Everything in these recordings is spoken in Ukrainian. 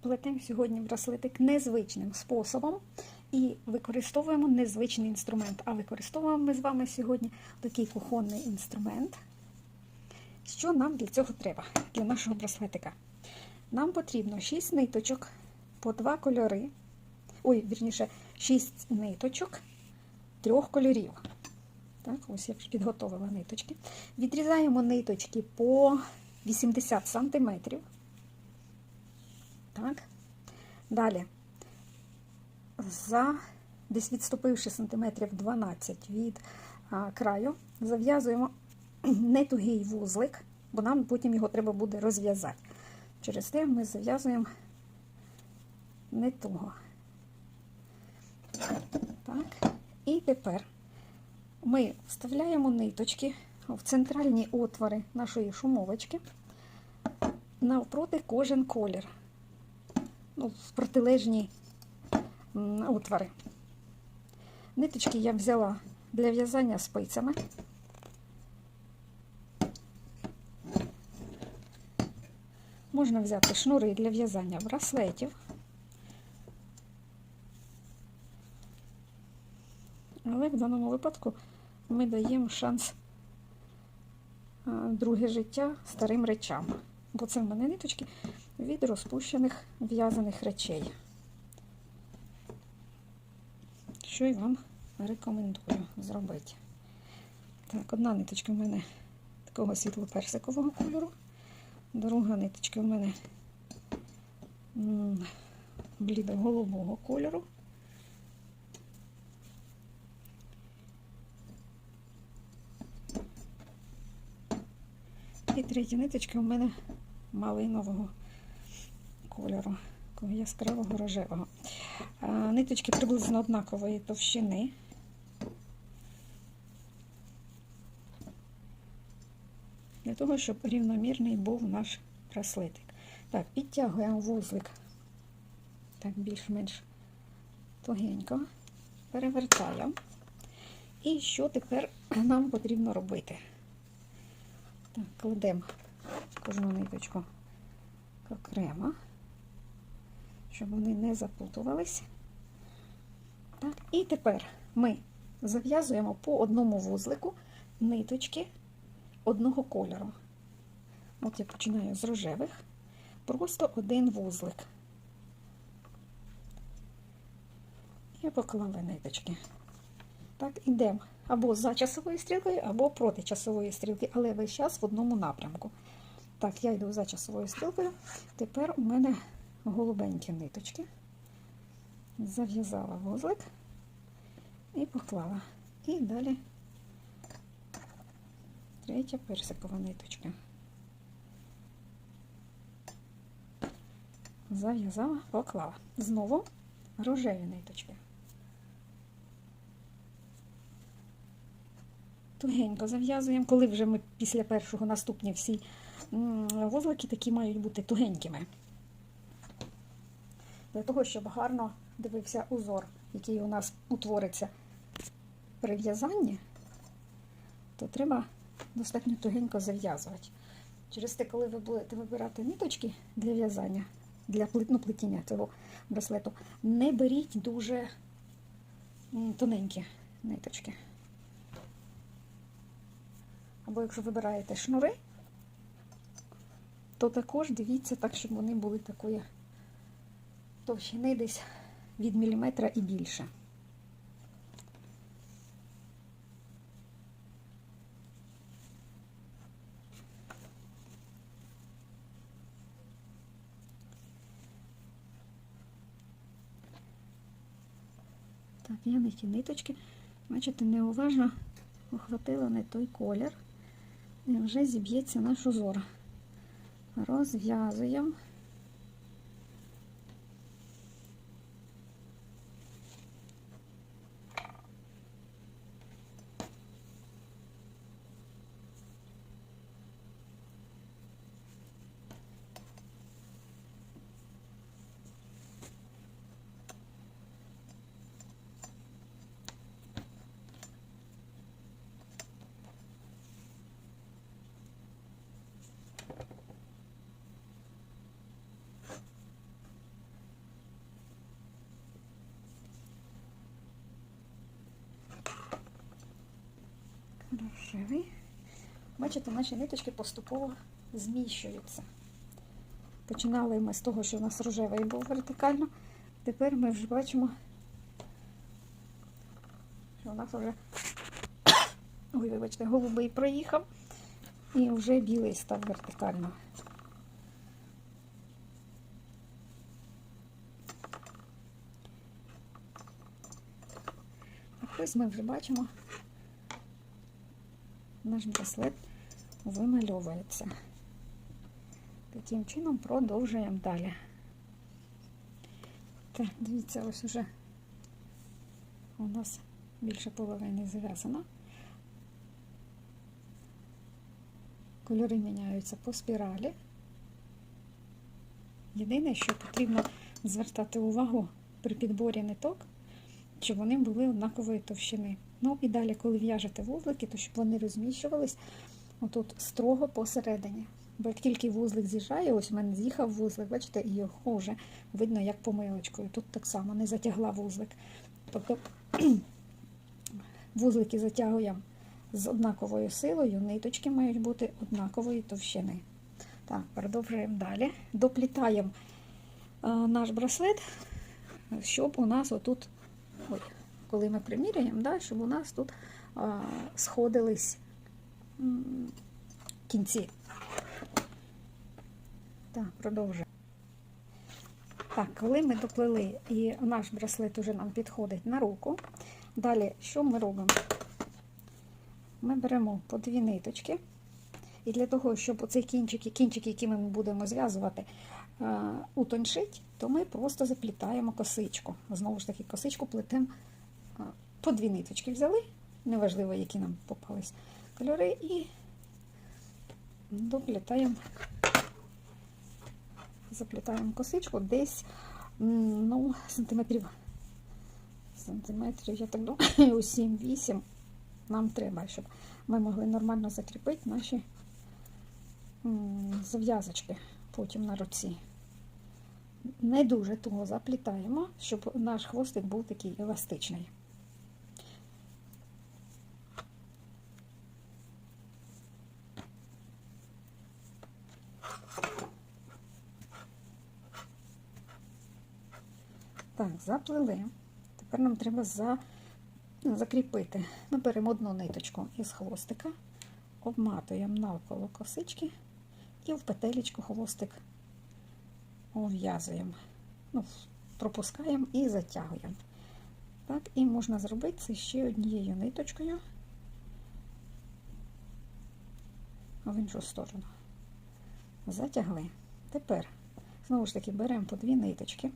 Плетемо сьогодні браслетик незвичним способом і використовуємо незвичний інструмент. А використовуємо ми з вами сьогодні такий кухонний інструмент. Що нам для цього треба? Для нашого браслетика? Нам потрібно 6 ниточок по 2 кольори. Ой, вірніше, 6 ниточок трьох кольорів. Так, ось я вже підготовила ниточки. Відрізаємо ниточки по 80 см. Так. Далі, за десь відступивши сантиметрів 12 від а, краю, зав'язуємо не тугий вузлик, бо нам потім його треба буде розв'язати. Через те ми зав'язуємо не туго. Так. І тепер ми вставляємо ниточки в центральні отвори нашої шумовочки навпроти кожен колір. Ну, в протилежні отвори. Ниточки я взяла для в'язання спицями. Можна взяти шнури для в'язання браслетів. Але в даному випадку ми даємо шанс друге життя старим речам. Бо це в мене ниточки від розпущених в'язаних речей. Що і вам рекомендую зробити. Так, одна ниточка в мене такого світло-персикового кольору, друга ниточка в мене блідо-голубого кольору. І третя ниточка у мене малинового кольору, яскравого рожевого. Ниточки приблизно однакової товщини. Для того, щоб рівномірний був наш браслетик. Так, підтягуємо вузлик так більш-менш тугенько, перевертаємо. І що тепер нам потрібно робити? Так, кладемо кожну ниточку окремо, щоб вони не заплутувались. Так, і тепер ми зав'язуємо по одному вузлику ниточки одного кольору. От я починаю з рожевих, просто один вузлик. І поклали ниточки. Так, ідемо або за часовою стрілкою, або проти часової стрілки, але весь час в одному напрямку. Так, я йду за часовою стрілкою. Тепер у мене голубенькі ниточки. Зав'язала вузлик і поклала. І далі третя персикова ниточка. Зав'язала, поклала. Знову рожеві ниточки. Тугенько зав'язуємо, коли вже ми після першого наступні всі вузлики такі мають бути тугенькими. Для того, щоб гарно дивився узор, який у нас утвориться при в'язанні, то треба достатньо тугенько зав'язувати. Через те, коли ви будете вибирати ниточки для в'язання, для ну, плетіння цього браслету, не беріть дуже тоненькі ниточки. Або якщо вибираєте шнури, то також дивіться так, щоб вони були такої товщини десь від міліметра і більше. Так, я не ті ниточки, бачите, неуважно охватила не той колір. І вже зіб'ється наш узор. Розв'язуємо. Рожевий. Бачите, наші ниточки поступово зміщуються. Починали ми з того, що у нас рожевий був вертикально. Тепер ми вже бачимо, що у нас вже ой, вибачте, голубий проїхав і вже білий став вертикально. Ось ми вже бачимо, наш браслет вимальовується. Таким чином продовжуємо далі. Так, дивіться, ось уже у нас більше половини зав'язано. Кольори міняються по спіралі. Єдине, що потрібно звертати увагу при підборі ниток, щоб вони були однакової товщини. Ну і далі, коли в'яжете вузлики, то щоб вони розміщувались отут строго посередині. Бо як тільки вузлик з'їжджає, ось у мене з'їхав вузлик, бачите, і його вже видно як помилочкою. Тут так само не затягла вузлик. Тобто вузлики затягуємо з однаковою силою, ниточки мають бути однакової товщини. Так, продовжуємо далі. Доплітаємо е, наш браслет, щоб у нас отут, ой, коли ми приміряємо, да, щоб у нас тут е, сходились кінці. Так, продовжуємо. Так, коли ми доплели і наш браслет уже нам підходить на руку, далі що ми робимо? Ми беремо по дві ниточки. І для того, щоб оцей кінчики, кінчики, які ми будемо зв'язувати, утоншить, то ми просто заплітаємо косичку. Знову ж таки, косичку плетемо по дві ниточки взяли, неважливо, які нам попались кольори, і доплітаємо, заплітаємо косичку десь ну, сантиметрів, сантиметрів, я так думаю, у 7-8 нам треба, щоб ми могли нормально закріпити наші зав'язочки потім на руці. Не дуже того заплітаємо, щоб наш хвостик був такий еластичний. Так, заплели. Тепер нам треба за... закріпити. Ми беремо одну ниточку із хвостика, обматуємо навколо косички і в петелечку хвостик ув'язуємо. Ну, пропускаємо і затягуємо. Так, і можна зробити це ще однією ниточкою в іншу сторону. Затягли. Тепер, знову ж таки, беремо по дві ниточки.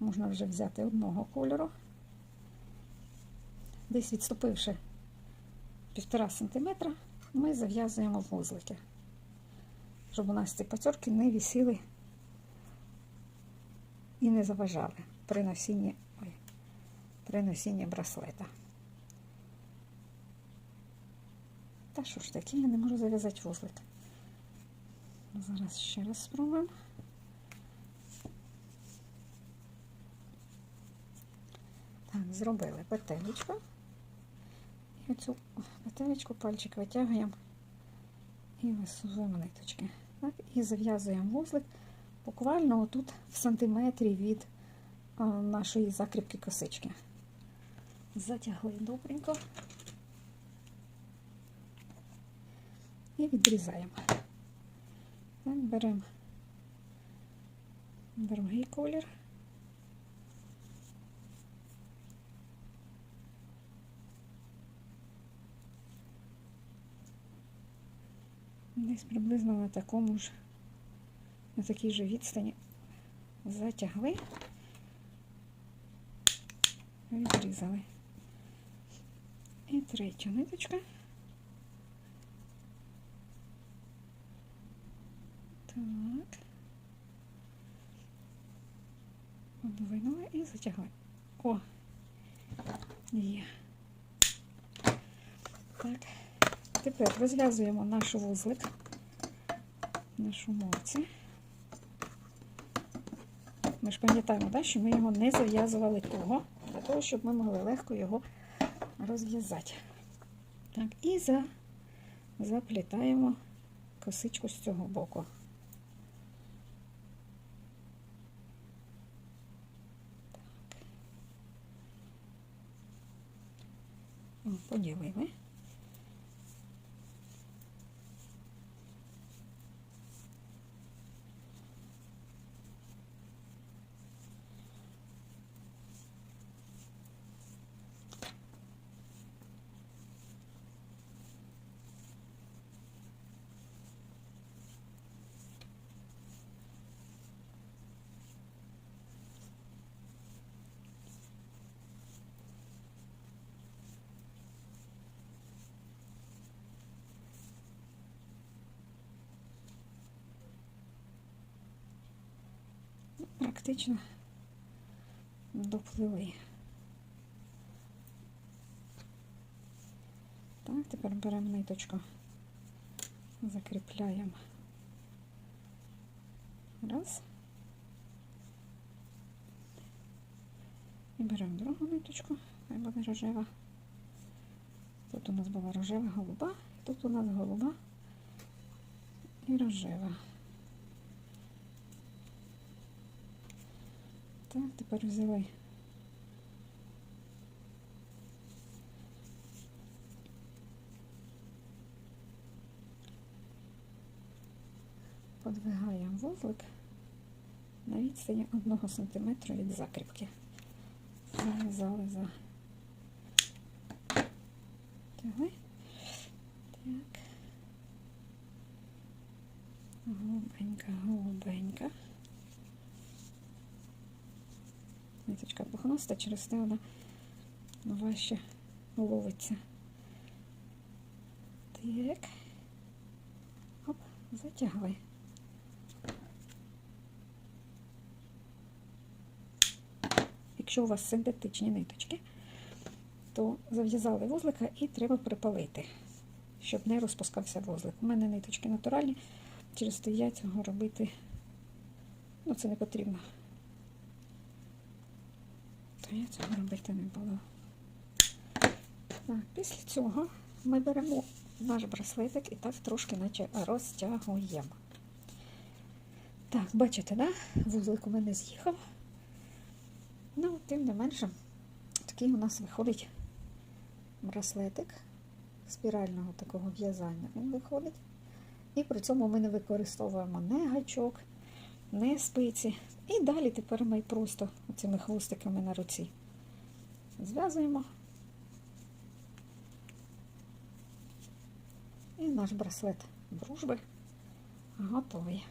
Можна вже взяти одного кольору, десь відступивши півтора сантиметра, ми зав'язуємо вузлики, щоб у нас ці пацьорки не висіли і не заважали при носінні, ой, при носінні браслета. Та що ж таке, я не можу зав'язати вузлик. Зараз ще раз спробуємо. Зробили петелечку. І оцю петелечку пальчик витягуємо і висуваємо ниточки. Так, і зав'язуємо вузлик буквально отут в сантиметрі від нашої закріпки косички. Затягли добренько і відрізаємо. Так, беремо другий колір. Десь приблизно на такому ж, на такій же відстані затягли, відрізали. І третя ниточка. Так. Подвинули і затягли. О! Є. Так. Тепер розв'язуємо наш вузлик, нашу мовці. Ми ж пам'ятаємо, да, що ми його не зав'язували того, для того, щоб ми могли легко його розв'язати. Так, і за заплітаємо косичку з цього боку. Так. Поділили. Практично допливли. Так, тепер беремо ниточку, закріпляємо. Раз. І беремо другу ниточку, хай буде рожева. Тут у нас була рожева голуба, тут у нас голуба і рожева. Так, тепер взяли. Подвигаємо вузлик на відстані 1 см від закріпки. Зав'язали за тягли. Так. Голубенька, голубенька. Ниточка пухнаста, через те вона важче ловиться. Так. Оп, затягли. Якщо у вас синтетичні ниточки, то зав'язали вузлика і треба припалити, щоб не розпускався вузлик. У мене ниточки натуральні, через те я цього робити ну, це не потрібно. То я цього робити не буду. Так, після цього ми беремо наш браслетик і так трошки наче розтягуємо. Так, бачите, да? вузлик у мене з'їхав. Ну, тим не менше, такий у нас виходить браслетик спірального такого в'язання він виходить. І при цьому ми не використовуємо не гачок, не спиці. І далі тепер ми просто цими хвостиками на руці зв'язуємо. І наш браслет дружби готовий.